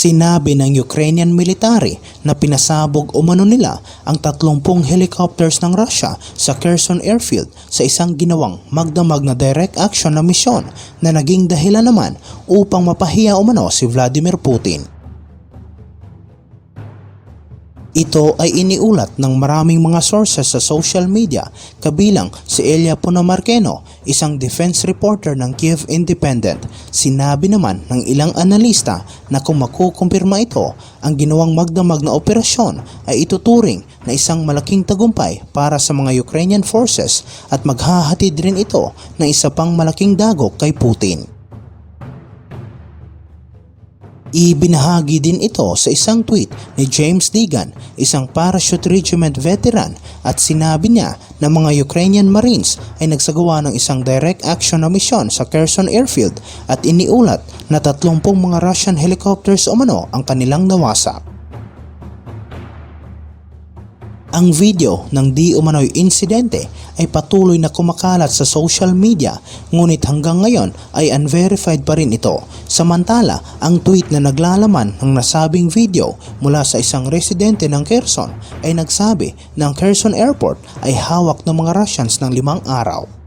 Sinabi ng Ukrainian military na pinasabog umano nila ang 30 helicopters ng Russia sa Kherson Airfield sa isang ginawang magdamag na direct action na misyon na naging dahilan naman upang mapahiya umano si Vladimir Putin. Ito ay iniulat ng maraming mga sources sa social media kabilang si Elia Ponomarkeno, isang defense reporter ng Kiev Independent. Sinabi naman ng ilang analista na kung makukumpirma ito, ang ginawang magdamag na operasyon ay ituturing na isang malaking tagumpay para sa mga Ukrainian forces at maghahatid rin ito ng isa pang malaking dagok kay Putin. Ibinahagi din ito sa isang tweet ni James Deegan, isang parachute regiment veteran at sinabi niya na mga Ukrainian Marines ay nagsagawa ng isang direct action na misyon sa Kherson Airfield at iniulat na 30 mga Russian helicopters umano ang kanilang nawasak. Ang video ng di umano'y insidente ay patuloy na kumakalat sa social media ngunit hanggang ngayon ay unverified pa rin ito. Samantala, ang tweet na naglalaman ng nasabing video mula sa isang residente ng Kherson ay nagsabi na ang Kherson Airport ay hawak ng mga Russians ng limang araw.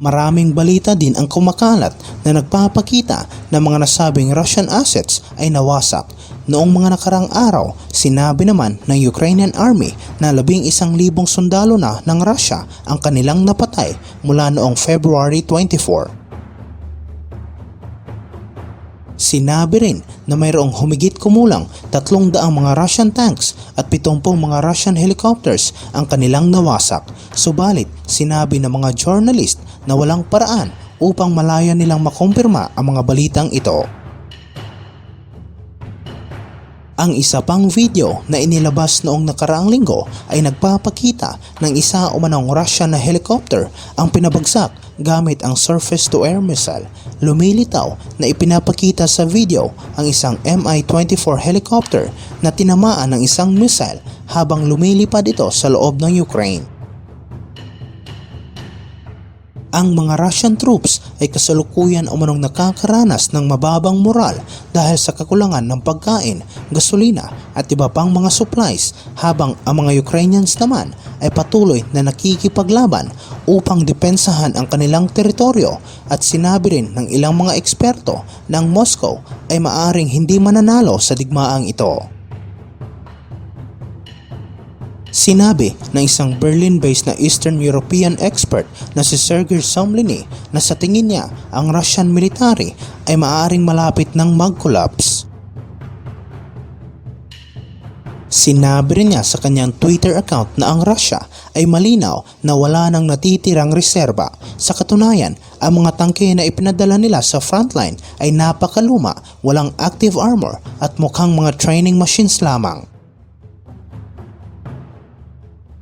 Maraming balita din ang kumakalat na nagpapakita na mga nasabing Russian assets ay nawasak. Noong mga nakarang araw, sinabi naman ng Ukrainian Army na labing isang libong sundalo na ng Russia ang kanilang napatay mula noong February 24. Sinabi rin na mayroong humigit kumulang 300 mga Russian tanks at 70 mga Russian helicopters ang kanilang nawasak. Subalit, sinabi ng mga journalist na walang paraan upang malaya nilang makumpirma ang mga balitang ito. Ang isa pang video na inilabas noong nakaraang linggo ay nagpapakita ng isa umanong Russian na helicopter ang pinabagsak gamit ang surface-to-air missile. Lumilitaw na ipinapakita sa video ang isang Mi-24 helicopter na tinamaan ng isang missile habang lumilipad ito sa loob ng Ukraine. Ang mga Russian troops ay kasalukuyan umanong nakakaranas ng mababang moral dahil sa kakulangan ng pagkain, gasolina at iba pang mga supplies habang ang mga Ukrainians naman ay patuloy na nakikipaglaban upang depensahan ang kanilang teritoryo at sinabi rin ng ilang mga eksperto na Moscow ay maaring hindi mananalo sa digmaang ito. Sinabi ng isang Berlin-based na Eastern European expert na si Sergei Somliny na sa tingin niya ang Russian military ay maaaring malapit ng mag-collapse. Sinabi rin niya sa kanyang Twitter account na ang Russia ay malinaw na wala nang natitirang reserba. Sa katunayan, ang mga tangke na ipinadala nila sa frontline ay napakaluma, walang active armor at mukhang mga training machines lamang.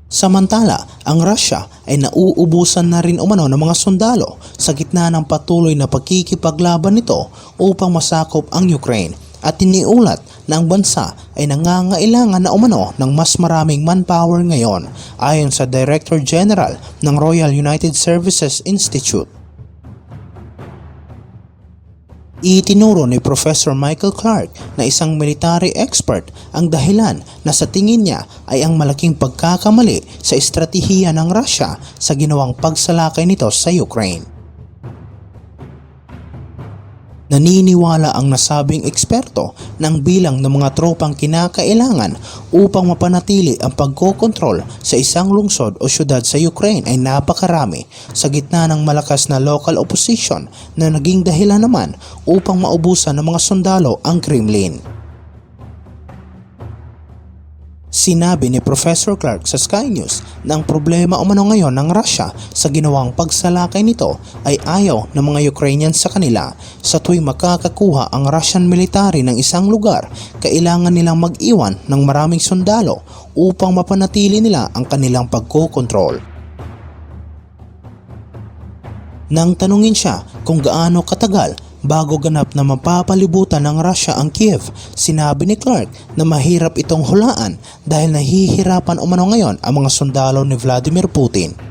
Samantala, ang Russia ay nauubusan na rin umano ng mga sundalo sa gitna ng patuloy na pagkikipaglaban nito upang masakop ang Ukraine at iniulat na ang bansa ay nangangailangan na umano ng mas maraming manpower ngayon ayon sa Director General ng Royal United Services Institute. Itinuro ni Professor Michael Clark na isang military expert ang dahilan na sa tingin niya ay ang malaking pagkakamali sa estratehiya ng Russia sa ginawang pagsalakay nito sa Ukraine. Naniniwala ang nasabing eksperto ng bilang ng mga tropang kinakailangan upang mapanatili ang pagkokontrol sa isang lungsod o syudad sa Ukraine ay napakarami sa gitna ng malakas na local opposition na naging dahilan naman upang maubusan ng mga sundalo ang Kremlin. Sinabi ni Professor Clark sa Sky News na ang problema umano ngayon ng Russia sa ginawang pagsalakay nito ay ayaw ng mga Ukrainians sa kanila. Sa tuwing makakakuha ang Russian military ng isang lugar, kailangan nilang mag-iwan ng maraming sundalo upang mapanatili nila ang kanilang pagkokontrol. Nang tanungin siya kung gaano katagal bago ganap na mapapalibutan ng Russia ang Kiev, sinabi ni Clark na mahirap itong hulaan dahil nahihirapan umano ngayon ang mga sundalo ni Vladimir Putin.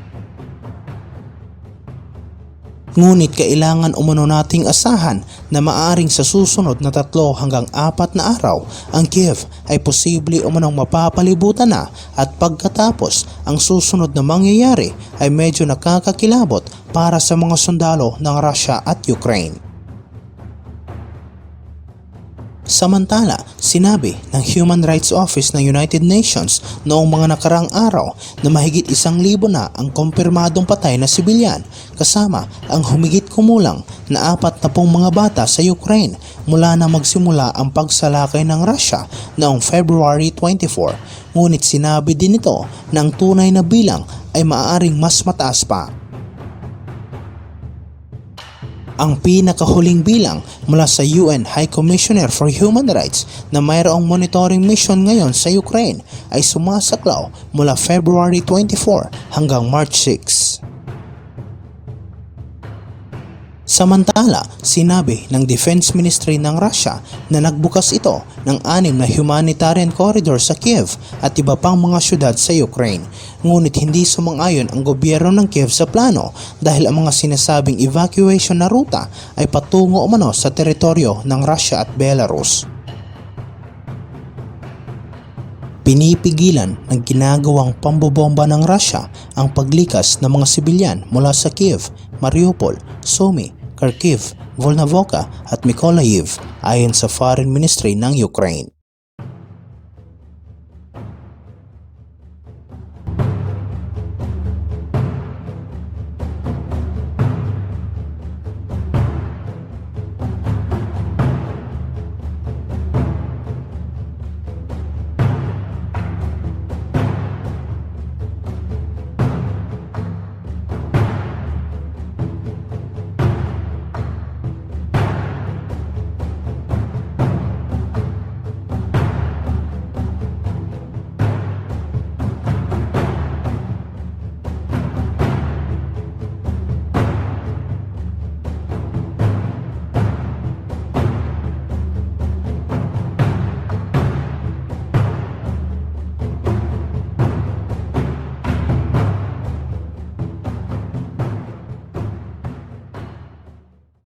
Ngunit kailangan umano nating asahan na maaring sa susunod na tatlo hanggang apat na araw ang Kiev ay posible umanong mapapalibutan na at pagkatapos ang susunod na mangyayari ay medyo nakakakilabot para sa mga sundalo ng Russia at Ukraine. Samantala, sinabi ng Human Rights Office ng United Nations noong mga nakarang araw na mahigit isang libo na ang kumpirmadong patay na sibilyan kasama ang humigit kumulang na apat na pong mga bata sa Ukraine mula na magsimula ang pagsalakay ng Russia noong February 24. Ngunit sinabi din ito na ang tunay na bilang ay maaaring mas mataas pa. Ang pinakahuling bilang mula sa UN High Commissioner for Human Rights na mayroong monitoring mission ngayon sa Ukraine ay sumasaklaw mula February 24 hanggang March 6. Samantala, sinabi ng Defense Ministry ng Russia na nagbukas ito ng anim na humanitarian corridor sa Kiev at iba pang mga syudad sa Ukraine. Ngunit hindi sumang-ayon ang gobyerno ng Kiev sa plano dahil ang mga sinasabing evacuation na ruta ay patungo umano sa teritoryo ng Russia at Belarus. Pinipigilan ng ginagawang pambobomba ng Russia ang paglikas ng mga sibilyan mula sa Kiev, Mariupol, Sumy, Kharkiv, Volnovoka at Mykolaiv ayon sa Foreign Ministry ng Ukraine.